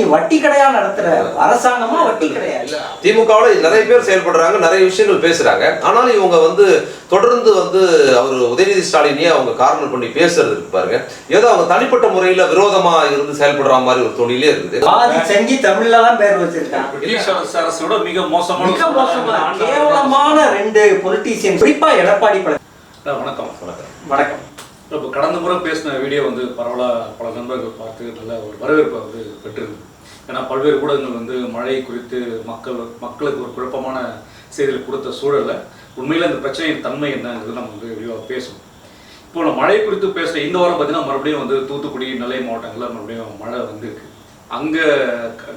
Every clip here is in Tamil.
நீ வட்டி கடையா நடத்துற? அரசாங்கமா வட்டி கிடையாது. திமுகவில் நிறைய பேர் செயல்படுறாங்க நிறைய விஷயங்கள் பேசுறாங்க. ஆனாலும் இவங்க வந்து தொடர்ந்து வந்து அவர் உதயநிதி ஸ்டாலினையே அவங்க கார்னர் பண்ணி பேசுறது இருக்கு பாருங்க. ஏதோ அவங்க தனிப்பட்ட முறையில விரோதமா இருந்து செயல்படுற மாதிரி ஒரு தொழிலே இருக்குது. பாதி செஞ்சு தமிழ்ல தான் பேர் அரசோட மிக மோசமான மிக கேவலமான ரெண்டு பொலிட்டீசியன் குறிப்பா எடப்பாடி அஹ் வணக்கம். வணக்கம். இப்போ கடந்த முறை பேசின வீடியோ வந்து பரவலாக பல நண்பர்கள் பார்த்து நல்ல ஒரு வரவேற்பை வந்து பெற்றிருக்கு ஏன்னா பல்வேறு ஊடகங்கள் வந்து மழை குறித்து மக்கள் மக்களுக்கு ஒரு குழப்பமான செய்திகள் கொடுத்த சூழல்ல உண்மையில் அந்த பிரச்சனையின் தன்மை என்னங்கிறது நம்ம வந்து விரிவாக பேசுவோம் இப்போ நம்ம மழை குறித்து பேசுகிற இந்த வாரம் பார்த்தீங்கன்னா மறுபடியும் வந்து தூத்துக்குடி நெல்லை மாவட்டங்களில் மறுபடியும் மழை வந்திருக்கு அங்கே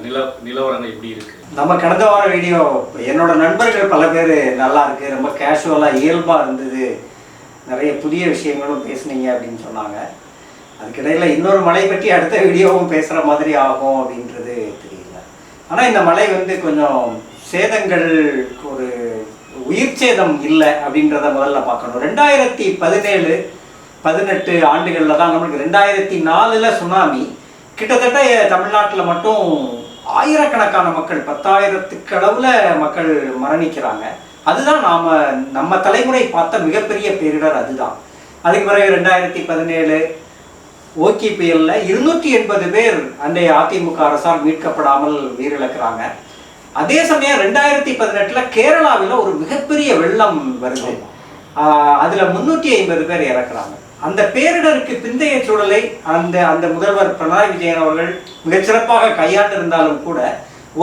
நில நிலவரங்கள் எப்படி இருக்கு? நம்ம கடந்த வார வீடியோ என்னோட நண்பர்கள் பல பேர் நல்லா இருக்கு ரொம்ப கேஷுவலாக இயல்பாக இருந்தது நிறைய புதிய விஷயங்களும் பேசுனீங்க அப்படின்னு சொன்னாங்க. அதுக்கிடையில் இன்னொரு மலை பற்றி அடுத்த வீடியோவும் பேசுகிற மாதிரி ஆகும் அப்படின்றது தெரியல. ஆனால் இந்த மலை வந்து கொஞ்சம் சேதங்கள் ஒரு உயிர் சேதம் இல்லை அப்படின்றத முதல்ல பார்க்கணும். ரெண்டாயிரத்தி பதினேழு பதினெட்டு ஆண்டுகளில் தான் நம்மளுக்கு ரெண்டாயிரத்தி நாலில் சுனாமி. கிட்டத்தட்ட தமிழ்நாட்டில் மட்டும் ஆயிரக்கணக்கான மக்கள் பத்தாயிரத்துக்கு அளவில் மக்கள் மரணிக்கிறாங்க. அதுதான் நாம் நம்ம தலைமுறை பார்த்த மிகப்பெரிய பேரிடர் அதுதான். அதுக்கு பிறகு ரெண்டாயிரத்தி பதினேழு ஓகி புயல்ல இருநூற்றி எண்பது பேர் அன்றைய அதிமுக அரசால் மீட்கப்படாமல் உயிரிழக்கிறாங்க. அதே சமயம் ரெண்டாயிரத்தி பதினெட்டுல கேரளாவில் ஒரு மிகப்பெரிய வெள்ளம் வருது. அதுல முன்னூற்றி ஐம்பது பேர் இறக்குறாங்க. அந்த பேரிடருக்கு பிந்தைய சூழலை அந்த அந்த முதல்வர் பினராயி விஜயன் அவர்கள் மிகச்சிறப்பாக கையாண்டிருந்தாலும் கூட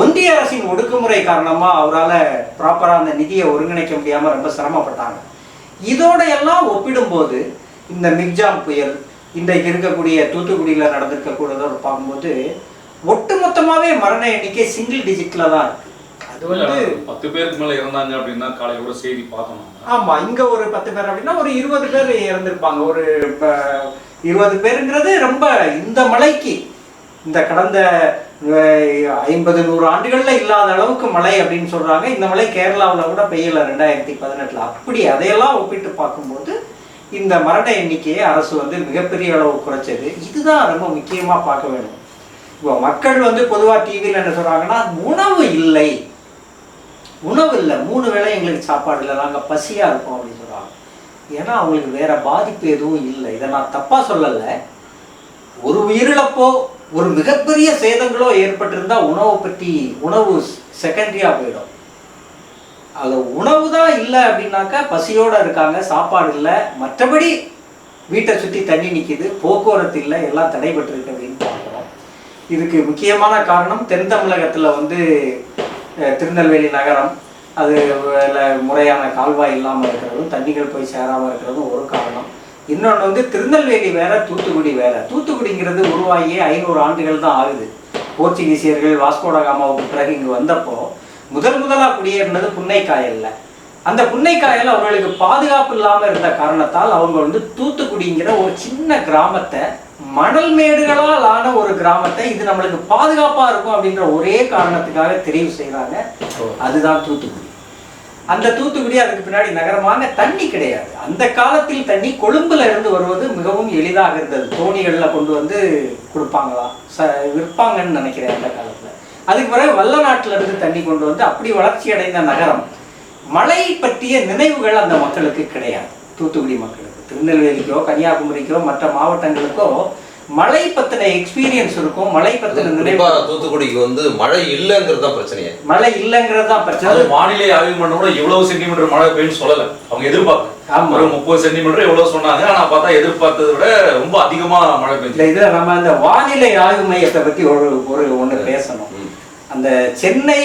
ஒன்றிய அரசின் ஒடுக்குமுறை காரணமா அவரால் ப்ராப்பரா அந்த நிதியை ஒருங்கிணைக்க முடியாம ரொம்ப சிரமப்பட்டாங்க. இதோட எல்லாம் ஒப்பிடும்போது இந்த மிக்ஜாம் புயல் இன்றைக்கு இருக்கக்கூடிய தூத்துக்குடியில் நடந்திருக்கக்கூடியதோடு பார்க்கும்போது ஒட்டுமொத்தமாவே மரண எண்ணிக்கை சிங்கிள் டிஜிட்ல தான் இருக்கு. அது வந்து பத்து பேருக்கு மேல இறந்தாங்க அப்படின்னா காலையோட செய்தி பார்த்தோம் நம்ம. ஆமா இங்க ஒரு பத்து பேர் அப்படின்னா ஒரு இருபது பேர் இறந்திருப்பாங்க. ஒரு இருபது பேருங்கிறது ரொம்ப இந்த மலைக்கு. இந்த கடந்த ஐம்பது நூறு ஆண்டுகள்ல இல்லாத அளவுக்கு மழை அப்படின்னு சொல்றாங்க. இந்த மழை கேரளாவுல கூட பெய்யல ரெண்டாயிரத்தி பதினெட்டுல. அப்படி அதையெல்லாம் ஒப்பிட்டு பார்க்கும்போது இந்த மரண எண்ணிக்கையை அரசு வந்து மிகப்பெரிய அளவு குறைச்சது. இதுதான் ரொம்ப முக்கியமாக பார்க்க வேணும் இப்போ மக்கள் வந்து பொதுவாக டிவியில் என்ன சொல்கிறாங்கன்னா உணவு இல்லை. உணவு இல்லை. மூணு வேளை எங்களுக்கு சாப்பாடு இல்லை. நாங்கள் பசியாக இருக்கோம் அப்படின்னு சொல்கிறாங்க ஏன்னா அவங்களுக்கு வேற பாதிப்பு எதுவும் இல்லை. இதை நான் தப்பாக சொல்லலை. ஒரு உயிரிழப்போ ஒரு மிகப்பெரிய சேதங்களோ ஏற்பட்டிருந்தால் உணவை பற்றி உணவு செகண்டரியாக போயிடும். அது உணவு தான் இல்லை அப்படின்னாக்கா பசியோடு இருக்காங்க சாப்பாடு இல்லை. மற்றபடி வீட்டை சுற்றி தண்ணி நிற்கிது போக்குவரத்து இல்லை எல்லாம் தடைபட்டிருக்கு அப்படின்னு பார்க்குறோம். இதுக்கு முக்கியமான காரணம் தென் தமிழகத்தில் வந்து திருநெல்வேலி நகரம். அது முறையான கால்வாய் இல்லாமல் இருக்கிறதும் தண்ணிகள் போய் சேராமல் இருக்கிறதும் ஒரு காரணம். இன்னொன்று வந்து திருநெல்வேலி வேற தூத்துக்குடி வேற. தூத்துக்குடிங்கிறது உருவாகியே ஐநூறு ஆண்டுகள் தான் ஆகுது. போர்ச்சுகீசியர்கள் வாஸ்கோடகாமாவுக்கு பிறகு இங்கே வந்தப்போ முதல் முதலாக குடியேறினது புன்னைக்காயல்ல அந்த புன்னைக்காயல் அவங்களுக்கு பாதுகாப்பு இல்லாமல் இருந்த காரணத்தால் அவங்க வந்து தூத்துக்குடிங்கிற ஒரு சின்ன கிராமத்தை மணல் மேடுகளால் ஆன ஒரு கிராமத்தை இது நம்மளுக்கு பாதுகாப்பா இருக்கும் அப்படின்ற ஒரே காரணத்துக்காக தெரிவு செய்றாங்க. அதுதான் தூத்துக்குடி. அந்த தூத்துக்குடி அதுக்கு பின்னாடி நகரமான தண்ணி கிடையாது. அந்த காலத்தில் தண்ணி கொழும்புல இருந்து வருவது மிகவும் எளிதாக இருந்தது. தோணிகள்ல கொண்டு வந்து கொடுப்பாங்களாம் ச விற்பாங்கன்னு நினைக்கிறேன் அந்த காலத்துல. அதுக்கு பிறகு வல்ல நாட்டுல இருந்து தண்ணி கொண்டு வந்து அப்படி வளர்ச்சி அடைந்த நகரம். மழை பற்றிய நினைவுகள் அந்த மக்களுக்கு கிடையாது. தூத்துக்குடி மக்களுக்கு திருநெல்வேலிக்கோ கன்னியாகுமரிக்கோ மற்ற மாவட்டங்களுக்கோ மழை பத்தின எக்ஸ்பீரியன்ஸ் இருக்கும். மழை பத்தின நினைவு தூத்துக்குடிக்கு வந்து மழை இல்லைங்கிறது தான் பிரச்சனையே. மழை இல்லைங்கிறது தான் பிரச்சனை. வானிலை ஆய்வு பண்ண கூட இவ்வளவு சென்டிமீட்டர் மழை பெய்யும் சொல்லல. அவங்க எதிர்பார்க்கல. ஆமா. ஒரு முப்பது சென்டிமீட்டர் எவ்வளவு சொன்னாங்க. ஆனா பார்த்தா எதிர்பார்த்ததை விட ரொம்ப அதிகமா மழை இந்த இதில் நம்ம அந்த வானிலை ஆய்வு மையத்தை பற்றி ஒரு ஒரு ஒன்று பேசணும். அந்த சென்னை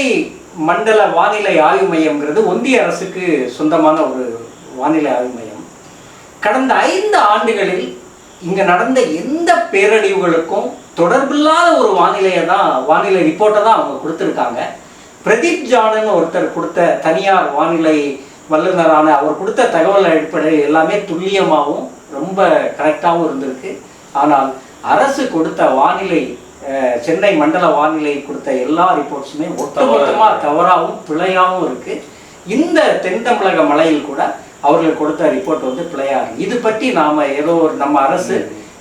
மண்டல வானிலை ஆய்வு மையம்ங்கிறது ஒன்றிய அரசுக்கு சொந்தமான ஒரு வானிலை ஆய்வு மையம். கடந்த ஐந்து ஆண்டுகளில் இங்கே நடந்த எந்த பேரழிவுகளுக்கும் தொடர்பில்லாத ஒரு வானிலையை தான் வானிலை ரிப்போர்ட்டை தான் அவங்க கொடுத்துருக்காங்க. பிரதீப் ஜானன் ஒருத்தர் கொடுத்த தனியார் வானிலை வல்லுநரான அவர் கொடுத்த தகவல் அடிப்படையில் எல்லாமே துல்லியமாகவும் ரொம்ப கரெக்டாகவும் இருந்திருக்கு. ஆனால் அரசு கொடுத்த வானிலை சென்னை மண்டல வானிலை கொடுத்த எல்லா ரிப்போர்ட்ஸுமே ஒட்டுமொத்தமா தவறாகவும் பிழையாகவும் இருக்கு. இந்த தென் தமிழக மலையில் கூட அவர்கள் கொடுத்த ரிப்போர்ட் வந்து பிழையா இருக்கு இது பற்றி நாம ஏதோ ஒரு நம்ம அரசு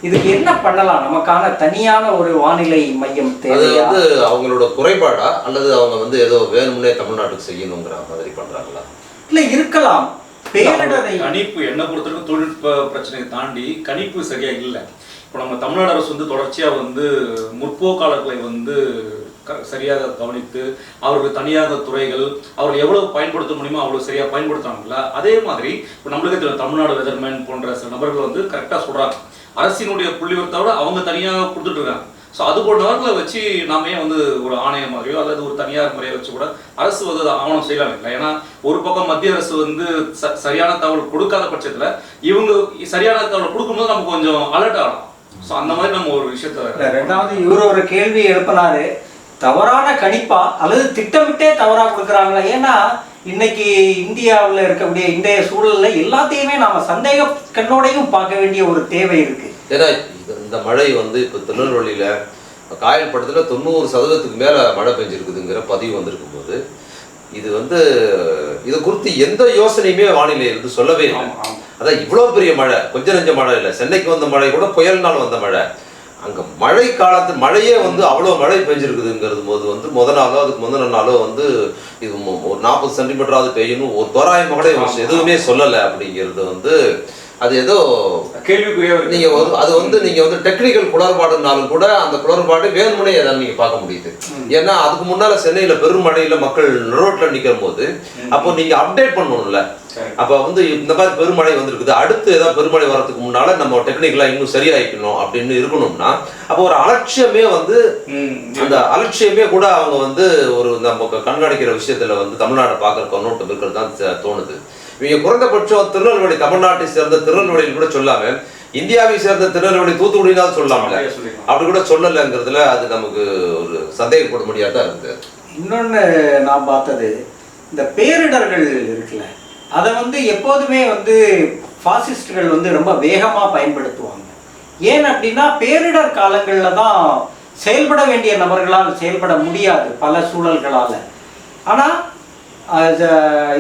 இதுக்கு என்ன பண்ணலாம்? நமக்கான தனியான ஒரு வானிலை மையம் அது தேவையா? வந்து அவங்களோட குறைபாடா? அல்லது அவங்க வந்து ஏதோ வேணும்னே தமிழ்நாட்டுக்கு செய்யணுங்கிற மாதிரி பண்றாங்களா? இல்ல இருக்கலாம். பேரிடரை கணிப்பு என்ன பொறுத்தவரைக்கும் தொழில்நுட்ப பிரச்சனையை தாண்டி கணிப்பு சரியா இல்லை. இப்போ நம்ம தமிழ்நாடு அரசு வந்து தொடர்ச்சியாக வந்து முற்போக்காளர்களை வந்து க- சரியாக கவனித்து அவருக்கு தனியாக துறைகள் அவர்கள் எவ்வளவு பயன்படுத்த முடியுமோ அவ்வளோ சரியாக பயன்படுத்துறாங்களா அதே மாதிரி இப்போ நம்மளுக்கு தெரியும் தமிழ்நாடு வெதர்மேன் போன்ற சில நபர்கள் வந்து கரெக்டாக சொல்கிறாங்க அரசினுடைய புள்ளிவரத்தோட அவங்க தனியாக கொடுத்துட்டு இருக்காங்க. ஸோ அது போன்றவர்களை வச்சு நாம ஏன் வந்து ஒரு ஆணையம் மாதிரியோ அல்லது ஒரு தனியார் முறையை வச்சு கூட அரசு வந்து ஆவணம் செய்யலாம் இல்லை ஏன்னா ஒரு பக்கம் மத்திய அரசு வந்து ச- சரியான தகவல் கொடுக்காத பட்சத்தில் இவங்க சரியான தகவல் கொடுக்கும்போது நம்ம கொஞ்சம் அலர்ட் ஆகலாம். ஸோ அந்த மாதிரி நம்ம ஒரு விஷயத்த ரெண்டாவது இவர் ஒரு கேள்வி எழுப்பினாரு. தவறான கணிப்பா அல்லது திட்டமிட்டே தவறா கொடுக்குறாங்களா? ஏன்னா இன்னைக்கு இந்தியாவுல இருக்கக்கூடிய இன்றைய சூழல்ல எல்லாத்தையுமே நாம சந்தேக கண்ணோடையும் பார்க்க வேண்டிய ஒரு தேவை இருக்கு. ஏன்னா இது- இந்த மழை வந்து இப்போ திருநெல்வேலியில காயல்படத்துல தொண்ணூறு சதவீதத்துக்கு மேல மழை பெஞ்சிருக்குதுங்கிற பதிவு வந்திருக்கும் போது இது வந்து இது குறித்து எந்த யோசனையுமே வானிலை இருந்து சொல்லவே இல்லை. அதான் இவ்வளவு பெரிய மழை. கொஞ்ச நெஞ்ச மழை இல்லை. சென்னைக்கு வந்த மழை கூட புயல்னால் வந்த மழை. அங்க மழை காலத்து மழையே வந்து அவ்வளோ மழை பெஞ்சிருக்குதுங்கிறது போது வந்து முத நாளோ அதுக்கு முந்தின நாளோ வந்து இது ஒரு நாற்பது சென்டிமீட்டராவது பெய்யணும். ஒரு தோராயமாக எதுவுமே சொல்லலை அப்படிங்கிறது வந்து அது ஏதோ கேள்விக்குரிய நீங்க அது வந்து நீங்க வந்து டெக்னிக்கல் குளறுபாடுனாலும் கூட அந்த குளறுபாடு வேணுமுனே எதாவது நீங்க பார்க்க முடியுது. ஏன்னா அதுக்கு முன்னால சென்னையில பெருமழையில மக்கள் ரோட்ல நிக்கிற போது அப்போ நீங்க அப்டேட் பண்ணணும்ல. அப்ப வந்து இந்த மாதிரி பெருமழை வந்திருக்குது. அடுத்து ஏதாவது பெருமழை வர்றதுக்கு முன்னால நம்ம டெக்னிக்கலா இன்னும் சரியாயிக்கணும் அப்படின்னு இருக்கணும்னா அப்போ ஒரு அலட்சியமே வந்து அந்த அலட்சியமே கூட அவங்க வந்து ஒரு நம்ம கண்காணிக்கிற விஷயத்துல வந்து தமிழ்நாட்டை பார்க்குற கண்ணோட்டம் இருக்கிறது தான் தோணுது. இவங்க குறைந்தபட்சம் திருநெல்வேலி தமிழ்நாட்டை சேர்ந்த திருநெல்வேலின்னு கூட சொல்லாம இந்தியாவை சேர்ந்த திருநெல்வேலி அப்படியே சொல்லிக்கலாம். அப்படி கூட சொல்லலைங்கிறதுல அது நமக்கு ஒரு சந்தேகப்பட முடியாத இருக்குது இன்னொன்று நான் பார்த்தது இந்த பேரிடர்கள் இருக்குல்ல அதை வந்து எப்போதுமே வந்து ஃபாசிஸ்டுகள் வந்து ரொம்ப வேகமாக பயன்படுத்துவாங்க. ஏன் அப்படின்னா பேரிடர் காலங்களில் தான் செயல்பட வேண்டிய நபர்களால் செயல்பட முடியாது பல சூழல்களால். ஆனால்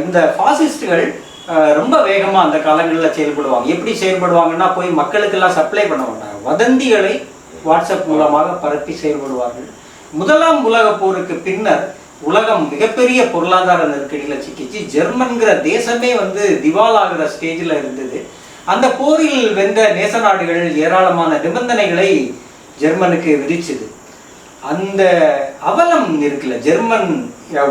இந்த ஃபாசிஸ்டுகள் ரொம்ப வேகமாக அந்த காலங்களில் செயல்படுவாங்க. எப்படி செயல்படுவாங்கன்னா போய் மக்களுக்கெல்லாம் சப்ளை பண்ண மாட்டாங்க. வதந்திகளை வாட்ஸ்அப் மூலமாக பரப்பி செயல்படுவார்கள். முதலாம் உலக போருக்கு பின்னர் உலகம் மிகப்பெரிய பொருளாதார நெருக்கடியில் சிக்கிச்சு. ஜெர்மன்கிற தேசமே வந்து திவாலாகிற ஸ்டேஜில் இருந்தது. அந்த போரில் வென்ற நேச நாடுகள் ஏராளமான நிபந்தனைகளை ஜெர்மனுக்கு விதிச்சது. அந்த அவலம் இருக்குல்ல ஜெர்மன்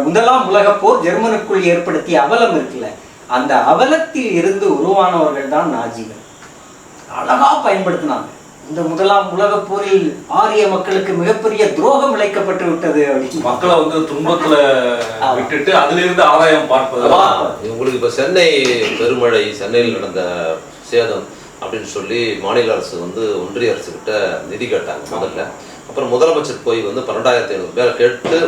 முதலாம் உலக போர் ஜெர்மனுக்குள் ஏற்படுத்திய அவலம் இருக்குல்ல அந்த அவலத்தில் இருந்து உருவானவர்கள் தான் நாஜிகள். அழகா பயன்படுத்தினாங்க. இந்த முதலாம் உலகப் போரில் ஆரிய மக்களுக்கு மிகப்பெரிய துரோகம் இழைக்கப்பட்டு விட்டது அப்படின்னு. மக்களை வந்து துன்பத்துல. விட்டுட்டு அதுல இருந்து ஆதாயம் பார்ப்பது. உங்களுக்கு இப்போ சென்னை பெருமழை சென்னையில் நடந்த சேதம் அப்படின்னு சொல்லி மாநில அரசு வந்து ஒன்றிய அரசு கிட்ட நிதி கேட்டாங்க முதல்ல. அப்புறம் முதலமைச்சர் போய் வந்து பன்னெண்டாயிரத்தி ஐநூறு பேரை கேட்டு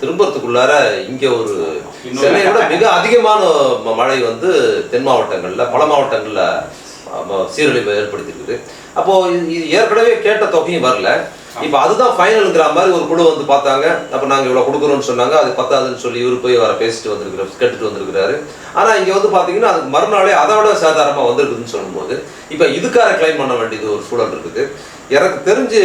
திரும்புறதுக்குள்ளார இங்க ஒரு சென்னையை விட மிக அதிகமான மழை வந்து தென் மாவட்டங்கள்ல பல மாவட்டங்கள்ல சீரழிவை ஏற்படுத்தியிருக்குது. அப்போ இது ஏற்கனவே கேட்ட தொகையும் வரல. இப்போ அதுதான் ஃபைனலுங்கிற மாதிரி ஒரு குழு வந்து பார்த்தாங்க. அப்போ நாங்கள் இவ்வளோ கொடுக்குறோம்னு சொன்னாங்க. அது பத்தாதுன்னு சொல்லி இவர் போய் வர பேசிட்டு வந்திருக்கிறார் கேட்டுட்டு வந்திருக்கிறாரு. ஆனால் இங்கே வந்து பார்த்தீங்கன்னா அதுக்கு மறுநாளே அதை விட சாதாரணமாக வந்திருக்குதுன்னு சொல்லும்போது இப்போ இதுக்காக கிளைம் பண்ண வேண்டியது ஒரு சூழல் இருக்குது. எனக்கு தெரிஞ்சு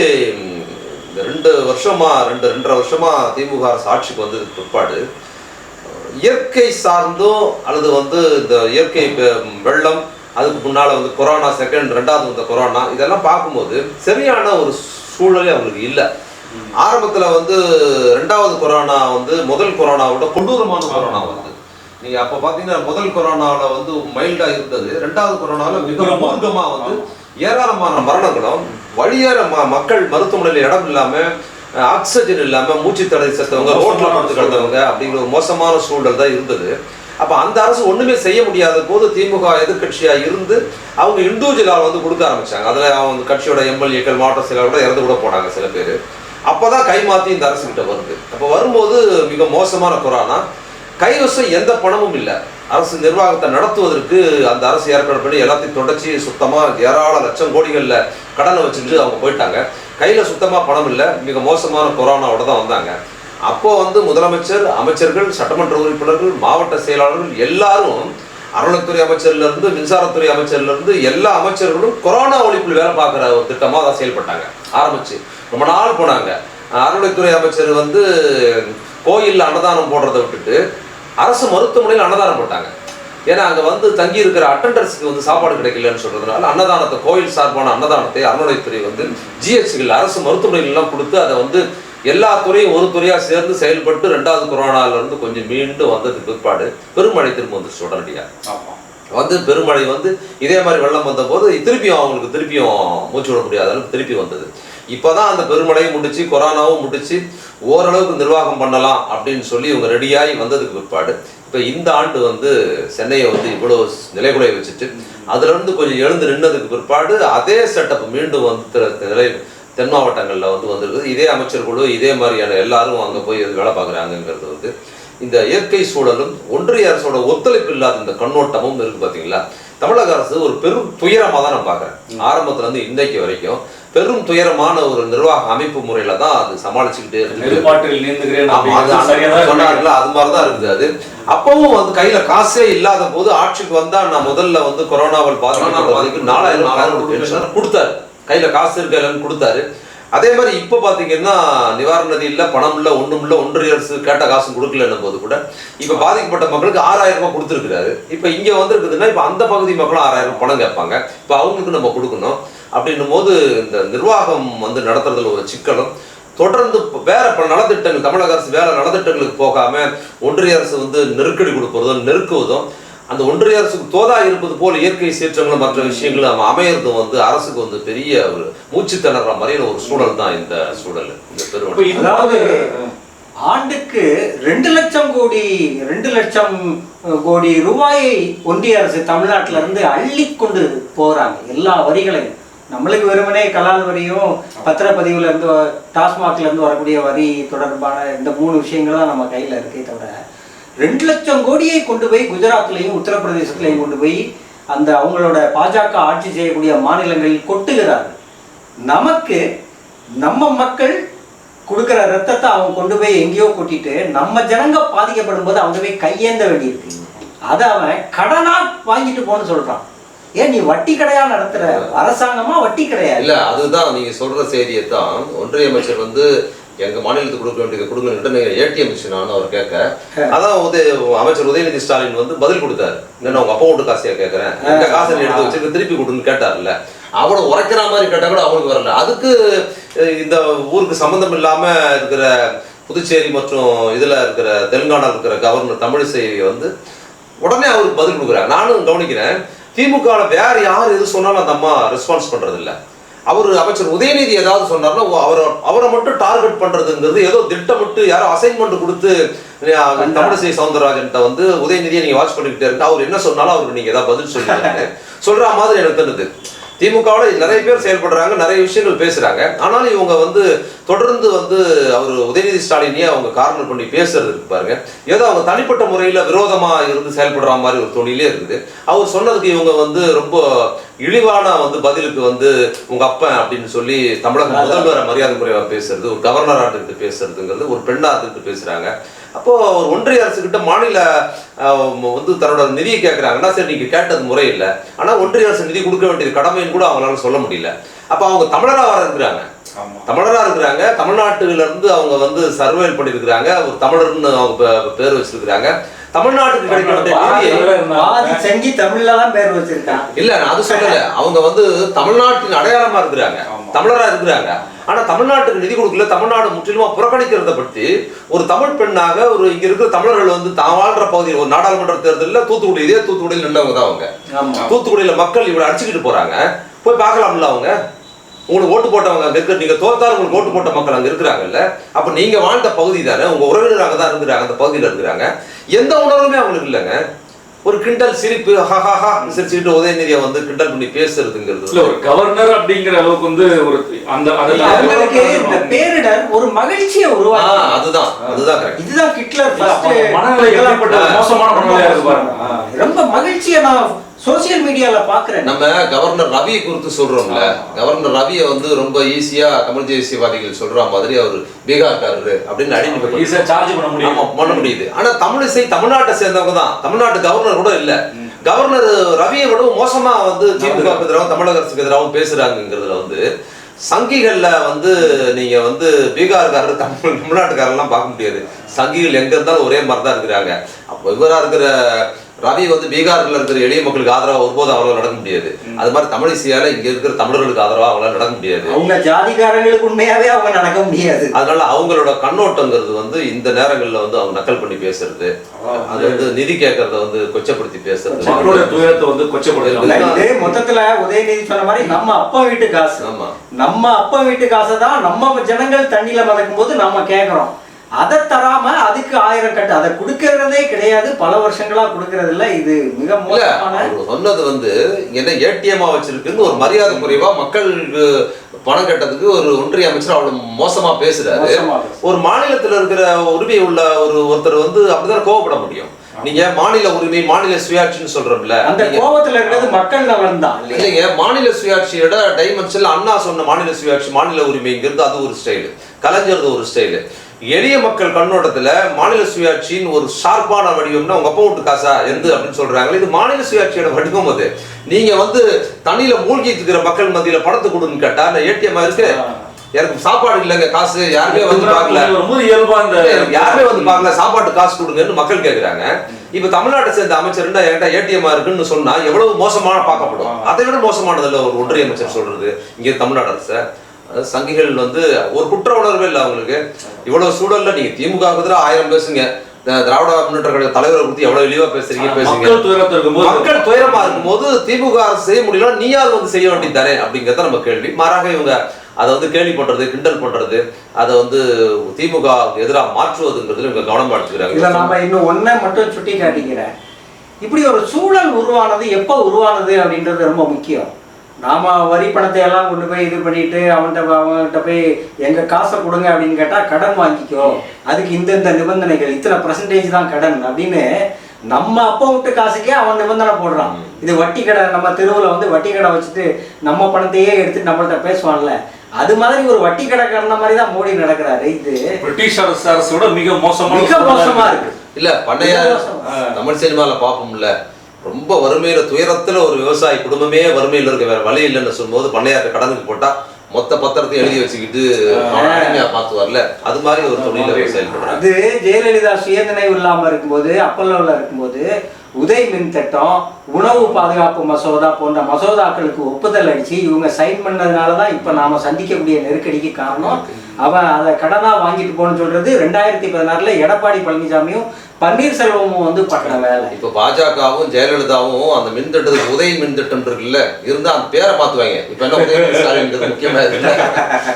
இந்த ரெண்டு வருஷமா ரெண்டு ரெண்டரை வருஷமா திமுக அரசு ஆட்சிக்கு வந்ததுக்கு பிற்பாடு இயற்கை சார்ந்தும் அல்லது வந்து இந்த இயற்கை பெ- வெள்ளம் அதுக்கு முன்னால் வந்து கொரோனா செகண்ட் ரெண்டாவது வந்த கொரோனா இதெல்லாம் பார்க்கும்போது சரியான ஒரு சூழலே அவங்களுக்கு இல்லை ஆரம்பத்தில் வந்து ரெண்டாவது கொரோனா வந்து முதல் கொரோனாவோட கொடூரமான கொரோனா வந்து நீங்கள் அப்போ பார்த்தீங்கன்னா முதல் கொரோனாவில் வந்து மைல்டாக இருந்தது ரெண்டாவது கொரோனாவில் மிக உக்கிரமா. வந்து ஏராளமான மரணங்களும் வழியேற ம- மக்கள் மருத்துவமனையில் இடம் இல்லாம அஹ், ஆக்சிஜன் இல்லாம மூச்சு தடை செத்தவங்க ரோட்ல படுத்து கிடந்தவங்க அப்படிங்கிற ஒரு மோசமான சூழல் தான் இருந்தது. அப்ப அந்த அரசு ஒண்ணுமே செய்ய முடியாத போது திமுக எதிர்க்கட்சியா இருந்து அவங்க இண்டிவிஜுவலா வந்து கொடுக்க ஆரம்பிச்சாங்க. அதுல அவங்க கட்சியோட எம்எல்ஏக்கள் மாவட்ட செயலாளர் கூட இறந்து கூட போனாங்க சில பேர். அப்பதான் கை மாத்தி இந்த அரசு கிட்ட வருது. அப்ப வரும்போது மிக மோசமான கொரோனா கைவசம் எந்த பணமும் இல்லை. அரசு நிர்வாகத்தை நடத்துவதற்கு அந்த அரசு ஏற்பாடு பண்ணி எல்லாத்தையும் தொடச்சி சுத்தமாக ஏராள லட்சம் கோடிகளில் கடனை வச்சுட்டு அவங்க போயிட்டாங்க. கையில் சுத்தமாக பணம் இல்லை. மிக மோசமான கொரோனாவோட தான் வந்தாங்க. அப்போ வந்து முதலமைச்சர் அமைச்சர்கள் சட்டமன்ற உறுப்பினர்கள் மாவட்ட செயலாளர்கள் எல்லாரும் அறநிலைத்துறை அமைச்சர்லேருந்து மின்சாரத்துறை அமைச்சர்லேருந்து எல்லா அமைச்சர்களும் கொரோனா ஒழிப்பில் வேலை பார்க்குற ஒரு திட்டமாக தான் செயல்பட்டாங்க. ஆரம்பிச்சு. ரொம்ப நாள் போனாங்க. அறநிலைத்துறை அமைச்சர் வந்து கோயிலில் அன்னதானம் போடுறதை விட்டுட்டு அரசு மருத்துவமனையில் அன்னதானம் போட்டாங்க. ஏன்னா அங்கே வந்து தங்கி இருக்கிற அட்டண்டர்ஸுக்கு வந்து சாப்பாடு கிடைக்கலன்னு சொல்றதுனால அன்னதானத்தை கோயில் சார்பான அன்னதானத்தை அறநிலைத்துறை வந்து ஜிஹெச்சுகள் அரசு மருத்துவமனைகள்லாம் கொடுத்து அதை வந்து எல்லா துறையும் ஒரு துறையாக சேர்ந்து செயல்பட்டு ரெண்டாவது கொரோனால இருந்து கொஞ்சம் மீண்டு வந்ததுக்கு பிற்பாடு பெருமழை திரும்ப வந்துருச்சு உடனடியாக. ஆமாம் வந்து பெருமழை வந்து இதே மாதிரி வெள்ளம் வந்த போது திருப்பியும் அவங்களுக்கு திருப்பியும் மூச்சு விட முடியாத அளவுக்கு திருப்பி வந்தது. இப்போ தான் அந்த பெருமழையும் முடிச்சு கொரோனாவும் முடிச்சு ஓரளவுக்கு நிர்வாகம் பண்ணலாம் அப்படின்னு சொல்லி இவங்க ரெடியாகி வந்ததுக்கு பிற்பாடு இப்போ இந்த ஆண்டு வந்து சென்னையை வந்து இவ்வளோ நிலைகுலைய வச்சுட்டு அதுலேருந்து கொஞ்சம் எழுந்து நின்னதுக்கு பிற்பாடு அதே செட்டப் மீண்டும் வந்து நிலை தென் மாவட்டங்களில் வந்து வந்திருக்குது. இதே அமைச்சர் குழு இதே மாதிரியான எல்லாரும் அங்கே போய் வேலை பார்க்குறாங்கங்கிறது வந்து இந்த இயற்கை சூழலும் ஒன்றிய அரசோட ஒத்துழைப்பு இல்லாத இந்த கண்ணோட்டமும் இருக்கு பாத்தீங்களா? தமிழக அரசு ஒரு பெரும் துயரமா தான் நான் பார்க்குறேன் ஆரம்பத்துல இருந்து இன்னைக்கு வரைக்கும் பெரும் துயரமான ஒரு நிர்வாக அமைப்பு முறையில தான் அது சமாளிச்சுக்கிட்டே இருக்கு. ஆமா, அது மாதிரிதான் இருக்குது அது. அப்பவும் வந்து கையில காசே இல்லாத போது ஆட்சிக்கு வந்தா நான் முதல்ல வந்து கொரோனாவால் பாதிக்கப்பட்டவங்களுக்கு நாலாயிரம் நாலாயிரம் கொடுத்தாரு. கையில காசு இருக்கலன்னு கொடுத்தாரு. அதே மாதிரி இப்போ பார்த்தீங்கன்னா நிவாரண நிதி இல்லை பணம் இல்லை ஒன்றும் இல்லை ஒன்றிய அரசு கேட்ட காசு கொடுக்கலன்னும் போது கூட இப்போ பாதிக்கப்பட்ட மக்களுக்கு ஆறாயிரம் ரூபாய் கொடுத்துருக்காரு இப்போ இங்கே வந்திருக்குதுன்னா இப்போ அந்த பகுதி மக்களும் ஆறாயிரம் ரூபாய் பணம் கேட்பாங்க. இப்போ அவங்களுக்கு நம்ம கொடுக்கணும். அப்படின்னும் போது இந்த நிர்வாகம் வந்து நடத்துறதுல ஒரு சிக்கலும் தொடர்ந்து வேற பல நலத்திட்டங்கள் தமிழக அரசு வேற நலத்திட்டங்களுக்கு போகாம ஒன்றிய அரசு வந்து நெருக்கடி கொடுக்குறதும் நெருக்குவதும் அந்த ஒன்றிய அரசுக்கு தோதா இருப்பது போல இயற்கை சீற்றங்களும் மற்ற விஷயங்களும் நம்ம அமையறதும் வந்து அரசுக்கு வந்து பெரிய ஒரு மூச்சு திணற மாதிரியான ஒரு சூழல் தான் இந்த சூழல் இந்த ஆண்டுக்கு ரெண்டு லட்சம் கோடி ரெண்டு லட்சம் கோடி ரூபாயை ஒன்றிய அரசு தமிழ்நாட்டில இருந்து அள்ளி கொண்டு போறாங்க. எல்லா வரிகளையும். நம்மளுக்கு வெறுமனே கலால் வரியும் பத்திரப்பதிவுல இருந்து டாஸ்மாக்ல இருந்து வரக்கூடிய வரி தொடர்பான இந்த மூணு விஷயங்கள் தான் நம்ம கையில இருக்கே தவிர ரெண்டு லட்சம் கோடியை கொண்டு போய் குஜராத்லையும் உத்தரப்பிரதேசத்திலையும் கொண்டு போய் அந்த அவங்களோட பாஜக ஆட்சி செய்யக்கூடிய மாநிலங்களில் கொட்டுகிறார்கள். நமக்கு நம்ம மக்கள் கொடுக்குற ரத்தத்தை அவங்க கொண்டு போய் எங்கேயோ கொட்டிட்டு நம்ம ஜனங்க பாதிக்கப்படும் போது அவங்க போய் கையேந்த வேண்டியிருக்கு. அதை அவன் கடனா வாங்கிட்டு போன்னு சொல்றான். ஏன் நீ வட்டி கடையா நடத்துற? அரசாங்கமா வட்டி கடையா? இல்ல அதுதான் நீங்க சொல்ற செய்தியை தான் ஒன்றிய அமைச்சர் வந்து எங்க மாநிலத்துக்கு கொடுக்க வேண்டியது கொடுங்கன்னு ஏடிஎம் மிஷின் அவர் கேட்க அதான் உதய அமைச்சர் உதயநிதி ஸ்டாலின் வந்து பதில் கொடுத்தாரு. என்ன உங்க அப்பா வீட்டு காசையா கேட்கறேன். இந்த காசை எடுத்து வச்சிருக்க திருப்பி கொடுன்னு கேட்டார்ல. அவனை உரைக்கிற மாதிரி கேட்டா கூட அவனுக்கு வரல. அதுக்கு இந்த ஊருக்கு சம்பந்தம் இல்லாம இருக்கிற புதுச்சேரி மற்றும் இதுல இருக்கிற தெலுங்கானா இருக்கிற கவர்னர் தமிழிசை வந்து உடனே அவருக்கு பதில் கொடுக்குறாங்க நானும் கவனிக்கிறேன் திமுக வேற யார் எது சொன்னாலும் அந்த அம்மா ரெஸ்பான்ஸ் பண்றது இல்ல அவர் அமைச்சர் உதயநிதி ஏதாவது சொன்னார்னா அவரை அவரை மட்டும் டார்கெட் பண்றதுங்கிறது ஏதோ திட்டமிட்டு யாரோ அசைன்மெண்ட் கொடுத்து தமிழிசை சவுந்தரராஜன்ட்ட வந்து உதயநிதியை நீங்க வாட்ச் பண்ணிக்கிட்டே இருக்கு அவர் என்ன சொன்னாலும் அவருக்கு நீங்க ஏதாவது பதில் சொல்லுங்க. சொல்ற மாதிரி எனக்கு தருது திமுகவில் நிறைய பேர் செயல்படுறாங்க நிறைய விஷயங்கள் பேசுகிறாங்க ஆனாலும் இவங்க வந்து தொடர்ந்து வந்து அவர் உதயநிதி ஸ்டாலினையே அவங்க காரணம் பண்ணி பேசுறது இருக்கு பாருங்க. ஏதோ அவங்க தனிப்பட்ட முறையில் விரோதமாக இருந்து செயல்படுற மாதிரி ஒரு தொழிலே இருக்குது. அவர் சொன்னதுக்கு இவங்க வந்து ரொம்ப இழிவான வந்து பதிலுக்கு வந்து உங்க அப்பன் அப்படின்னு சொல்லி தமிழக முதல்வரை மரியாதை குறைவாக பேசுறது ஒரு கவர்னர் ஆட்டுக்கிட்டு பேசுறதுங்கிறது ஒரு பெண்ணா இருந்துட்டு பேசுறாங்க. அப்போ ஒரு ஒன்றிய அரசு கிட்ட மாநில வந்து தன்னோட நிதியை கேட்கறாங்கன்னா சரி நீங்க கேட்டது முறை இல்லை ஆனா ஒன்றிய அரசு நிதி கொடுக்க வேண்டியது கடமைன்னு கூட அவங்களால சொல்ல முடியல. அப்ப அவங்க தமிழரா வர இருக்கிறாங்க ஆமா. தமிழரா இருக்கிறாங்க. தமிழ்நாட்டுல இருந்து அவங்க வந்து சர்வேல் பண்ணிருக்கிறாங்க ஒரு தமிழர்னு அவங்க பேர் வச்சிருக்கிறாங்க. தமிழ்நாட்டுக்கு கிடைக்க வேண்டிய சங்கி தமிழ்ல தான் பேர் வச்சிருக்கான். இல்ல நான் அது சொல்லல. அவங்க வந்து தமிழ்நாட்டின் அடையாளமா இருக்கிறாங்க. ஆமா. தமிழரா இருக்கிறாங்க. ஆனா தமிழ்நாட்டுக்கு நிதி கொடுக்கல தமிழ்நாடு முற்றிலுமா புறக்கணிக்கிறத பற்றி ஒரு தமிழ் பெண்ணாக ஒரு இங்க இருக்கிற தமிழர்கள் வந்து தான் வாழ்ற பகுதியில் ஒரு நாடாளுமன்ற தேர்தலில் தூத்துக்குடி இதே தூத்துக்குடியில் நின்றவங்க தான் அவங்க. தூத்துக்குடியில மக்கள் இவ்வளவு அடிச்சுக்கிட்டு போறாங்க. போய் பார்க்கலாம்ல அவங்க? உங்களுக்கு ஓட்டு போட்டவங்க அங்க இருக்க நீங்க தோத்தாலும் உங்களுக்கு ஓட்டு போட்ட மக்கள் அங்க இருக்கிறாங்கல்ல? அப்ப நீங்க வாழ்ந்த பகுதி தானே உங்க உறவினர் அங்க தான் இருக்கிறாங்க அந்த பகுதியில இருக்கிறாங்க. எந்த உணர்வுமே அவங்களுக்கு இல்லைங்க. ஒரு கிண்டல் சிரிப்பு ஹஹாஹா சிரிச்சுக்கிட்டு உதயநிதியை வந்து கிண்டல் பண்ணி பேசுறதுங்கிறது. இல்ல ஒரு கவர்னர் அப்படிங்கிற அளவுக்கு வந்து ஒரு அந்த இந்த பேரிடர் ஒரு மகிழ்ச்சியை உருவாக்கி அதுதான் அதுதான் கரெக்ட் இதுதான் ஹிட்லர் மனநிலை மோசமான மனநிலையா இருக்கு பாருங்க. ரொம்ப மகிழ்ச்சியை நான் சோசியல் மீடியால பாக்குறேன். நம்ம கவர்னர் ரவியை குறித்து சொல்றோம்ல. கவர்னர் ரவியை வந்து ரொம்ப ஈஸியா தமிழ் தேசியவாதிகள் சொல்ற மாதிரி அவர் பீகார்காரரு அப்படின்னு அடிமை சார்ஜ் பண்ண முடியும் பண்ண முடியுது. ஆனா தமிழிசை தமிழ்நாட்டை சேர்ந்தவங்க தான் தமிழ்நாட்டு கவர்னர் கூட இல்ல. கவர்னர் ரவியை விடவும் மோசமா வந்து திமுக எதிராகவும் தமிழக அரசுக்கு எதிராகவும் பேசுறாங்கிறதுல வந்து சங்கிகள்ல வந்து நீங்க வந்து பீகார்காரர் தமிழ் தமிழ்நாட்டுக்காரெல்லாம் பார்க்க முடியாது. சங்கிகள் எங்க இருந்தாலும் ஒரே மாதிரி தான் இருக்கிறாங்க. அப்போ இவரா இருக்கிற ரவி வந்து பீகார்ல இருக்கிற எளிய மக்களுக்கு ஆதரவா ஒருபோதும் அவரால் நடக்க முடியாது. அது மாதிரி தமிழிசையால இங்க இருக்கிற தமிழர்களுக்கு ஆதரவா அவங்களால நடக்க முடியாது. அவங்க ஜாதிகாரங்களுக்கு உண்மையாவே அவங்க நடக்க முடியாது. அதனால அவங்களோட கண்ணோட்டங்கிறது வந்து இந்த நேரங்கள்ல வந்து அவங்க நக்கல் பண்ணி பேசுறது. அது வந்து நிதி கேட்கறத வந்து கொச்சப்படுத்தி பேசுறது. மக்களுடைய துயரத்தை வந்து இது மொத்தத்துல உதயநிதி சொன்ன மாதிரி நம்ம அப்பா வீட்டு காசு. நம்ம அப்பா வீட்டு காசை தான் நம்ம ஜனங்கள் தண்ணியில மதக்கும் போது நம்ம கேக்குறோம் அதை தராம அதுக்கு ஆயிரம் கட்டு அதை கொடுக்கறதே கிடையாது. பல வருஷங்களா கொடுக்கறது இல்ல இது மிக மோசமான சொன்னது வந்து என்ன ஏடிஎம்மா வச்சிருக்குன்னு ஒரு மரியாதை குறைவா மக்களுக்கு பணம் கட்டதுக்கு ஒரு ஒன்றிய அமைச்சர் அவ்வளவு மோசமா பேசுறாரு. ஒரு மாநிலத்துல இருக்கிற உரிமை உள்ள ஒரு ஒருத்தர் வந்து அப்படிதான் கோவப்பட முடியும்? நீங்க மாநில உரிமை மாநில சுயாட்சின்னு சொல்றோம்ல. அந்த கோபத்துல இருக்கிறது மக்கள் நலன் தான். இல்லையா? இல்லைங்க மாநில சுயாட்சியோட டைமென்ஷன்ல அண்ணா சொன்ன மாநில சுயாட்சி மாநில உரிமைங்கிறது அது ஒரு ஸ்டைலு கலைஞரது ஒரு ஸ்டைலு எளிய மக்கள் கண்ணோட்டத்துல மாநில சுயாட்சின்னு ஒரு ஷார்ப்பான வடிவம்னா உங்க அப்பா வீட்டு காசா எந்த அப்படின்னு சொல்றாங்க இது மாநில சுயாட்சியோட வடிவம் அது. நீங்க வந்து தண்ணியில மூழ்கிட்டு இருக்கிற மக்கள் மத்தியில பணத்தை கொடுன்னு கேட்டா அந்த ஏடிஎம் இருக்கு. எனக்கு சாப்பாடு இல்லைங்க காசு. யாருமே வந்து பார்க்கல. இந்த யாருமே வந்து பார்க்கல. சாப்பாட்டு காசு கொடுங்கன்னு மக்கள் கேக்குறாங்க. இப்ப தமிழ்நாட்டை சேர்ந்த அமைச்சர் என்கிட்ட ஏடிஎம் இருக்குன்னு சொன்னா எவ்வளவு மோசமான பார்க்கப்படும். அதை விட மோசமானதுல ஒரு ஒன்றிய அமைச்சர் சொல்றது. இங்க தமிழ்நாடு அரசு. சங்கிகள் வந்து ஒரு குற்ற உணர்வே இல்லை அவங்களுக்கு. இவ்வளவு சூழல்ல நீங்க திமுக எதிராக ஆயிரம் பேசுங்க. திராவிட முன்னேற்ற கழக தலைவரை பத்தி எவ்வளவு இழிவா பேசுறீங்க பேசுங்க மக்கள் துயரத்தை இருக்கும்போது மக்கள் துயரமா இருக்கும்போது திமுக அரசு செய்ய முடியல நீயாவது வந்து செய்ய வேண்டியது தானே அப்படிங்கறத நம்ம கேள்வி. மாறாக இவங்க அதை வந்து கேள்வி பண்றது கிண்டல் பண்றது அதை வந்து திமுக எதிராக மாற்றுவதுங்கிறதுல இவங்க கவனம் இதுல எடுத்துக்கிறாங்க நாம இன்னும் ஒன்றை மட்டும் சுட்டி காட்டிக்கிறேன் இப்படி ஒரு சூழல் உருவானது எப்போ உருவானது அப்படின்றது ரொம்ப முக்கியம். நாம வரி பணத்தை எல்லாம் கொண்டு போய் இது பண்ணிட்டு அவன்கிட்ட அவன்கிட்ட போய் எங்க காசை கொடுங்க அப்படின்னு கேட்டா கடன் வாங்கிக்கோ. அதுக்கு இந்தந்த நிபந்தனைகள் இத்தனை பர்சன்டேஜ் தான் கடன் அப்படின்னு நம்ம அப்பா விட்டு காசுக்கே அவன் நிபந்தனை போடுறான். இது வட்டி கடை நம்ம தெருவில் வந்து வட்டி கடை வச்சுட்டு நம்ம பணத்தையே எடுத்து நம்மள்ட்ட பேசுவான்ல. அது மாதிரி ஒரு வட்டி கடைக்காரன மாதிரி தான் மோடி நடக்கிறாரு. இது பிரிட்டிஷ் அரசு அரசோட மிக மோசமான மிக மோசமா இருக்கு. இல்ல பண்டைய மோசமா. தமிழ் சினிமால பாப்போம்ல ரொம்ப வறுமையில துயரத்துல ஒரு விவசாயி குடும்பமே வறுமையில இருக்க. வேற வழி இல்லைன்னு சொல்லும்போது பண்ணையார்ட்ட கடனுக்கு போட்டா மொத்த பத்திரத்தை எழுதி வச்சுக்கிட்டு அடிமையா மாத்துவார்ல அது மாதிரி ஒரு தொழில செயல்படுறாங்க அது ஜெயலலிதா சுயநினைவு இல்லாம இருக்கும்போது அப்பல்லோவில் இருக்கும்போது உதய் மின் திட்டம் உணவு பாதுகாப்பு மசோதா போன்ற மசோதாக்களுக்கு ஒப்புதல் அடிச்சு இவங்க சைன் பண்ணதுனால தான் இப்போ நாம சந்திக்கக்கூடிய நெருக்கடிக்கு காரணம். அவன் அதை கடனா வாங்கிட்டு போன்னு சொல்றது ரெண்டாயிரத்தி பதினாறுல எடப்பாடி பழனிசாமியும் பன்னீர்செல்வமும் வந்து பண்ண வேலை. இப்ப பாஜகவும் ஜெயலலிதாவும் அந்த மின் திட்டத்துக்கு உதய மின் திட்டம் இருக்குல்ல இருந்தா அந்த பேரை மாத்துவாங்க. இப்ப என்ன உதயநிதி ஸ்டாலின் முக்கியமா இருக்குல்ல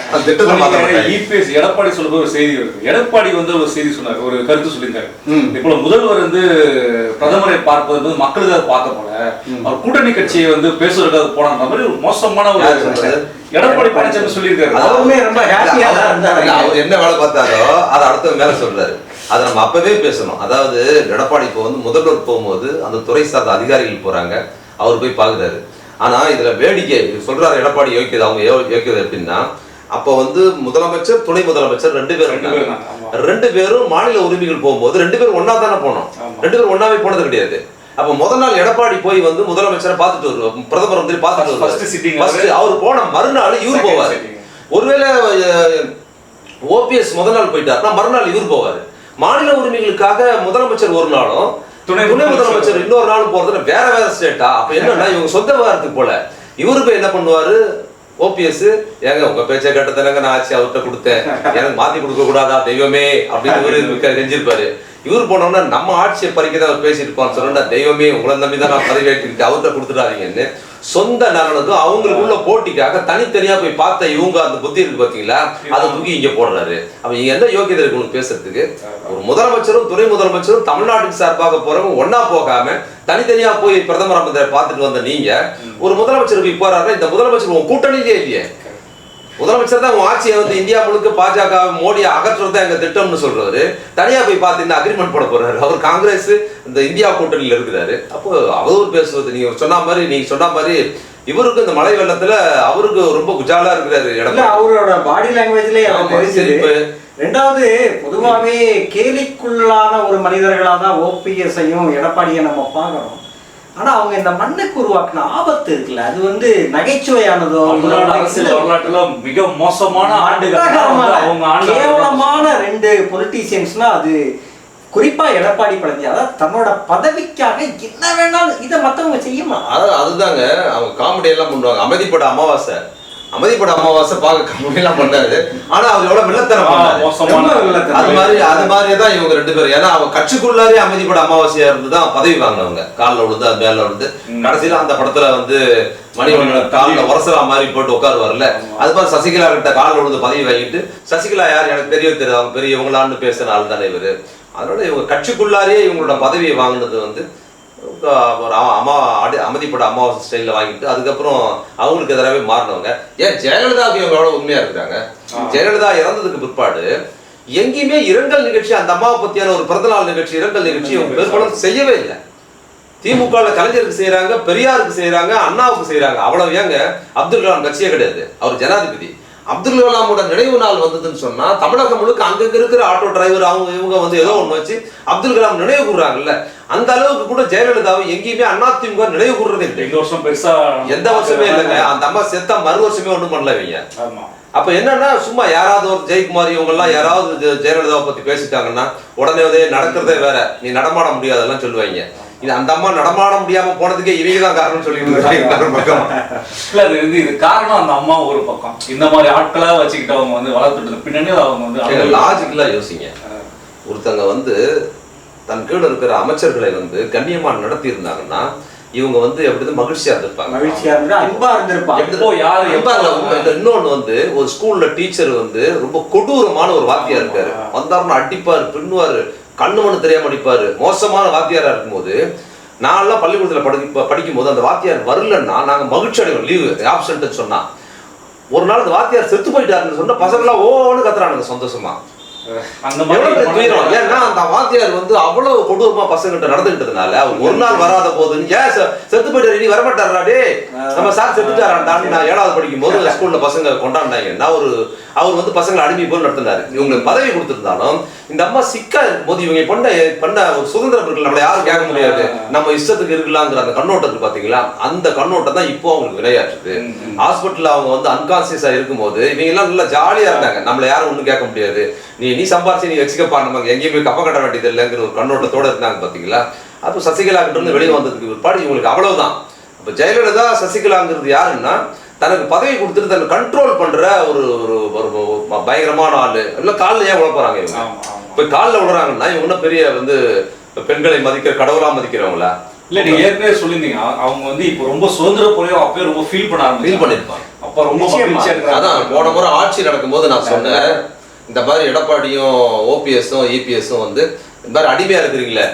அந்த திட்டத்தை இபிஎஸ் எடப்பாடி சொல்லும்போது ஒரு செய்தி இருக்கு எடப்பாடி வந்து ஒரு செய்தி சொன்னார் ஒரு கருத்து சொல்லியிருக்காரு ம். இப்போ முதல்வர் வந்து பிரதமரை பார்ப்பது வந்து மக்களுக்காக பார்க்க போல. அவர் கூட்டணி கட்சியை வந்து பேசுவதற்காக போன மாதிரி ஒரு மோசமான ஒரு? எடப்பாடி பழனிசாமி சொல்லியிருக்காரு. அவருமே ரொம்ப ஹாப்பியா தான் இருந்தாரு. அவர் என்ன வேலை பார்த்தாரோ அதை அடுத்த மேல சொல்றாரு. அதை நம்ம அப்பவே பேசணும். அதாவது எடப்பாடி இப்போ வந்து முதல்வர் போகும்போது அந்த துறை சார்ந்த அதிகாரிகள் போறாங்க. அவர் போய் பாக்குறாரு ஆனா இதுல வேடிக்கை சொல்றாரு எடப்பாடி யோக்கியது அவங்க யோக்கியது எப்படின்னா அப்ப வந்து முதலமைச்சர் துணை முதலமைச்சர் ரெண்டு பேரும் ரெண்டு பேரும் மாநில உரிமைகள் போகும்போது ரெண்டு பேரும் ஒண்ணா தானே போனோம். ரெண்டு பேரும் ஒண்ணாவே போனது கிடையாது. அப்ப முதல் நாள் எடப்பாடி போய் வந்து முதலமைச்சரை பார்த்துட்டு வருவார். பிரதமர் வந்து பார்த்துட்டு வருவார். அவரு. போன மறுநாள் இவர் போவார். ஒருவேளை ஓபிஎஸ் முதல் நாள் போயிட்டாருன்னா மறுநாள் இவர் போவார். மாநில உரிமைகளுக்காக முதலமைச்சர் ஒரு நாளும் துணை துணை முதலமைச்சர். இன்னொரு நாளும் போறதுல வேற வேற ஸ்டேட்டா? அப்ப என்னன்னா இவங்க சொந்த விவகாரத்துக்கு போல. இவரு போய் என்ன பண்ணுவாரு? ஓபிஎஸ் ஏங்க உங்க பேச்சை கேட்டதானங்க நான் ஆட்சி அவர்கிட்ட கொடுத்தேன். எனக்கு மாத்தி கொடுக்க கூடாதா? தெய்வமே அப்படின்னு செஞ்சிருப்பாரு இவர் போனோம்னா நம்ம ஆட்சியை பறிக்க தான் அவர் பேசியிருப்பான்னு சொன்னா தெய்வமே உங்களை நம்பி தான் நான் பதவி ஏற்றுக்கிட்டு அவர்கிட்ட கொடுத்துடாதீங்கன்னு சொந்த நலனுக்கும் அவங்களுக்குள்ள போட்டிக்காக தனித்தனியா போய் பார்த்த இவங்க அந்த புத்தி இருக்கு பாத்தீங்களா? அதை தூக்கி இங்க போடுறாரு. அப்ப இங்க என்ன யோகியதை இருக்கு உங்களுக்கு பேசுறதுக்கு? ஒரு முதலமைச்சரும் துணை முதலமைச்சரும் தமிழ்நாட்டுக்கு சார்பாக போறவங்க ஒண்ணா போகாம தனித்தனியா போய் பிரதமர் பார்த்துட்டு வந்த நீங்க ஒரு முதலமைச்சர் போய் போறாருன்னா இந்த முதலமைச்சர் உங்க கூட்டணியிலே இல்லையே. முதலமைச்சர் தான் உன் ஆட்சியை வந்து இந்தியா முழுக்க பாஜக மோடியை அகற்றுறது எங்க திட்டம்னு சொல்றாரு. தனியா போய் பார்த்தீங்கன்னா அக்ரிமெண்ட் போட போறாரு. அவர் காங்கிரஸ் இந்த இந்தியா கூட்டணியில இருக்கிறாரு. அப்போ அவதூறு பேசுவது நீங்க சொன்ன மாதிரி நீங்க சொன்ன மாதிரி இவருக்கு இந்த மழை வெள்ளத்துல அவருக்கு ரொம்ப குஜாலா இருக்கிறாரு எடப்பாடி. அவரோட பாடி லாங்குவேஜ்லயே சிரிப்பு. ரெண்டாவது பொதுவாகவே கேலிக்குள்ளான ஒரு மனிதர்களாக தான் ஓபிஎஸ்ஐயும் எடப்பாடியை நம்ம பார்க்குறோம் ஆனா அவங்க இந்த மண்ணுக்கு உருவாக்குன ஆபத்து இருக்குல்ல. அது வந்து நகைச்சுவையானதோ அரசியல் வரலாற்றுல மிக மோசமான ஆண்டுகள் அவங்க கேவலமான ரெண்டு பொலிட்டீசியன்ஸ்னா அது குறிப்பா எடப்பாடி பழனிசாமி. அதாவது தன்னோட பதவிக்காக என்ன வேணாலும் இதை மத்தவங்க செய்யுமா அதாவது அதுதாங்க. அவங்க காமெடி எல்லாம் பண்ணுவாங்க. அமைதிப்பட அமாவாசை. அமைதிப்பட அமாவாசை பார்க்க காமெடி எல்லாம் பண்ணாரு. ஆனா அவர் எவ்வளவு வில்லத்தனம். அது மாதிரி அது மாதிரியே தான் இவங்க ரெண்டு பேரும். ஏன்னா அவங்க கட்சிக்குள்ளாரே அமைதிப்பட அமாவாசையா இருந்து தான் பதவி வாங்கினவங்க. காலில் விழுந்து அது மேல விழுந்து. கடைசியில அந்த படத்துல வந்து மணிவண்ணன் காலில் உரசலா மாதிரி போட்டு உட்காருவார்ல அது மாதிரி சசிகலா கிட்ட காலில் விழுந்து பதவி வாங்கிட்டு சசிகலா யார்? எனக்கு தெரிய தெரியாது. அவங்க பெரியவங்களான்னு பேசின ஆள் தானே இவரு. அதனால இவங்க கட்சிக்குள்ளாரே இவங்களோட பதவியை வாங்கினது வந்து ஒரு அம- அம்மா அடி அமைதிப்பட அமாவாசை ஸ்டைலில் வாங்கிட்டு அதுக்கப்புறம் அவங்களுக்கு எதிராகவே மாறினவங்க. ஏன் ஜெயலலிதாவுக்கு இவங்க எவ்வளவு உண்மையா இருக்கிறாங்க? ஜெயலலிதா இறந்ததுக்கு பிற்பாடு எங்கேயுமே இரங்கல் நிகழ்ச்சி அந்த அம்மாவை பத்தியான ஒரு பிறந்தநாள் நிகழ்ச்சி இரங்கல் நிகழ்ச்சி இவங்க பெரும்பாலும் செய்யவே இல்லை. திமுக ல கலைஞருக்கு செய்யறாங்க பெரியாருக்கு செய்யறாங்க அண்ணாவுக்கு செய்யறாங்க அவ்வளவு ஏங்க அப்துல் கலாம் கட்சியே கிடையாது. அவர் ஜனாதிபதி. அப்துல் கலாமோட நினைவு நாள் வந்ததுன்னு சொன்னா தமிழகம் முழுக்க அங்கங்க இருக்கிற ஆட்டோ டிரைவர் அவங்க இவங்க வந்து ஏதோ ஒண்ணு வச்சு அப்துல் கலாம் நினைவு கூறுறாங்கல்ல அந்த அளவுக்கு கூட ஜெயலலிதாவை எங்கேயுமே அதிமுக நினைவு கூறுறதே இல்லை. வருஷம் பெருசா எந்த வருஷமே இல்லைங்க. அந்த அம்மா செத்த மறு வருஷமே ஒண்ணும் பண்ணல இவங்க. ஆமா. அப்ப என்னன்னா சும்மா யாராவது ஒரு ஜெயக்குமார் இவங்க எல்லாம் யாராவது ஜெயலலிதாவை பத்தி பேசிட்டாங்கன்னா உடனே வந்து நடக்கிறதே வேற. நீ நடமாட முடியாதெல்லாம் சொல்லுவாங்க. இது அந்த அம்மா நடமாட முடியாம போனதுக்கே இவங்க தான் காரணம் சொல்லிட்டு பக்கம். இல்ல அது வந்து இது காரணம் அந்த அம்மா ஒரு பக்கம். இந்த மாதிரி ஆட்களா வச்சுக்கிட்டவங்க வந்து வளர்த்துட்டு பின்னணி அவங்க வந்து அவங்க- லாஜிக்கலா யோசிங்க. ஒருத்தங்க வந்து தன் கீழ இருக்கிற அமைச்சர்களை வந்து கண்ணியமா நடத்தி இருந்தாங்கன்னா இவங்க வந்து எப்படி மகிழ்ச்சியா இருந்திருப்பாங்க. மகிழ்ச்சியா இருந்து அன்பா இருந்திருப்பாங்க. இன்னொன்னு வந்து ஒரு ஸ்கூல்ல டீச்சர் வந்து ரொம்ப கொடூரமான ஒரு வாத்தியார் இருக்காரு. வந்தாருன்னா அடிப்பாரு பின்னுவாரு. கண்ணு மண்ணு தெரியாம அடிப்பார் மோசமான வாத்தியாராக இருக்கும்போது நான்லாம் பள்ளிக்கூடத்தில் படி படிக்கும் போது அந்த வாத்தியார் வரலன்னா நாங்கள் மகிழ்ச்சி அடைவோம். லீவு ஆப்சன்ட்னு சொன்னால் ஒரு நாள் அந்த வாத்தியார் செத்து போயிட்டாருன்னு சொன்னால் பசங்களாம் ஓன்னு கத்துறானுங்க சந்தோஷமாக அந்த. மாதிரி ஏன்னா அந்த வாத்தியார் வந்து அவ்வளவு கொடூரமா பசங்கிட்ட நடந்துகிட்டதுனால ஒரு நாள் வராத போது ஏன் செத்து போயிட்டாரு இனி வரமாட்டாரா டே நம்ம சார் நான் ஏழாவது படிக்கும் போது ஸ்கூல்ல பசங்க கொண்டாடினாங்க. நான் ஒரு அவர் வந்து பசங்களை அடிமை போல் நடத்தினாரு. இவங்களுக்கு பதவி கொடுத்திருந்தாலும் இந்த அம்மா சிக்கா இருக்கும்போது இவங்க பண்ண பண்ண ஒரு சுதந்திரம் இருக்குல்ல நம்மள யாரும் கேட்க முடியாது. நம்ம இஷ்டத்துக்கு இருக்கலாங்கிற அந்த கண்ணோட்டம் இருக்கு பாத்தீங்களா அந்த கண்ணோட்டம் தான் இப்போ அவங்களுக்கு விளையாட்டுது. ஹாஸ்பிட்டல்ல அவங்க வந்து அன்கான்சியஸா இருக்கும்போது இவங்க எல்லாம் நல்லா ஜாலியா இருந்தாங்க. நம்மள யாரும் ஒண்ணும் கேட்க முடியாது. நீ நீ சம்பாரிச்சு நீ வச்சுக்கப்பா நமக்கு எங்கேயும் போய் கப்ப கட்ட வேண்டியது இல்லைங்கிற ஒரு கண்ணோட்டத்தோட இருந்தாங்க பாத்தீங்களா? அப்போ சசிகலா கிட்ட இருந்து வெளியே வந்ததுக்கு பிற்பாடு இவங்களுக்கு அவ்வளவுதான். அப்ப ஜெயலலிதா சசிகலாங்கிறது யாருன்னா தனக்கு பதவி கொடுத்துட்டு தன்னை கண்ட்ரோல் பண்ற ஒரு ஒரு பயங்கரமான ஆளு. எல்லாம் காலில் ஏன் உழப்புறாங்க இவங்க? போய் காலில் விழுறாங்கன்னா இவங்க இன்னும் பெரிய வந்து பெண்களை மதிக்கிற கடவுளா மதிக்கிறவங்களா. இல்ல நீங்க ஏற்கனவே சொல்லியிருந்தீங்க. அவங்க வந்து இப்போ ரொம்ப சுதந்திர போலயும் அப்பயே ரொம்ப ஃபீல் பண்ண ஃபீல் பண்ணிருப்பாங்க அப்ப ரொம்ப அதான் போன முறை ஆட்சி நடக்கும்போது நான் சொன்னேன். இந்த மாதிரி எடப்பாடியும் ஓபிஎஸும் இபிஎஸும் வந்து இந்த மாதிரி அடிமையா இருக்கிறீங்களே.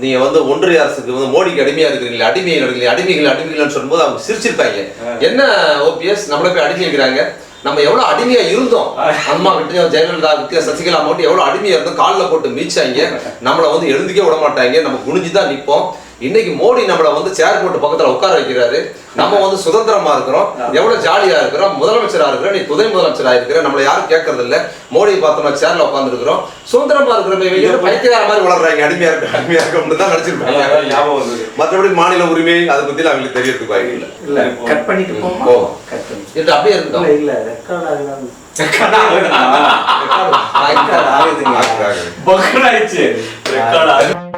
நீங்க வந்து ஒன்றிய அரசுக்கு வந்து மோடிக்கு அடிமையா இருக்கிறீங்களே அடிமையை நடக்கிறீங்க அடிமைகள் அடிமைகள்னு சொல்லும்போது அவங்க சிரிச்சிருப்பாங்க. என்ன ஓபிஎஸ் நம்மள போய் அடிமை வைக்கிறாங்க? நம்ம எவ்வளவு அடிமையா இருந்தோம்? அம்மா கிட்டயும் ஜெயலலிதா சசிகலா மட்டும் எவ்வளவு அடிமையா இருந்தோம்? காலில் போட்டு மீச்சாங்க நம்மள வந்து எழுந்துக்கே விட மாட்டாங்க நம்ம குனிஞ்சு தான் நிப்போம். இன்னைக்கு மோடி நம்மள வந்து சேர் போட்டு பக்கத்துல உட்கார வைக்கிறாரு. நம்ம வந்து சுதந்திரமா இருக்கிறோம். எவ்வளவு ஜாலியா இருக்கிறோம். முதலமைச்சரா இருக்கிற நீ துணை முதலமைச்சரா இருக்கிற. நம்மள யாரும் கேட்கறது இல்ல. மோடி பார்த்தோம்னா சேர்ல உட்கார்ந்து இருக்கிறோம் சுதந்திரமா இருக்கிற பைத்தியக்கார மாதிரி வளர்றாங்க. அடிமையா இருக்க அடிமையா இருக்கோம்னு தான் அதான் நடிச்சிருப்பாங்க ஞாபகம் வந்தது. மற்றபடி மாநில உரிமை அதை பத்தி அவங்களுக்கு தெரியறதுக்கு வாய்ப்பு இல்லை. இல்ல. கட் பண்ணிட்டு போமா? போவோம். கட் பண்ணி இது அப்படியே இருக்கட்டும். இல்ல இல்ல ரெக்கார்ட் ஆகுது ரெக்கார்டு ஆகுதுங்க. ஆகுது. ரெக்கார்ட் ஆகுது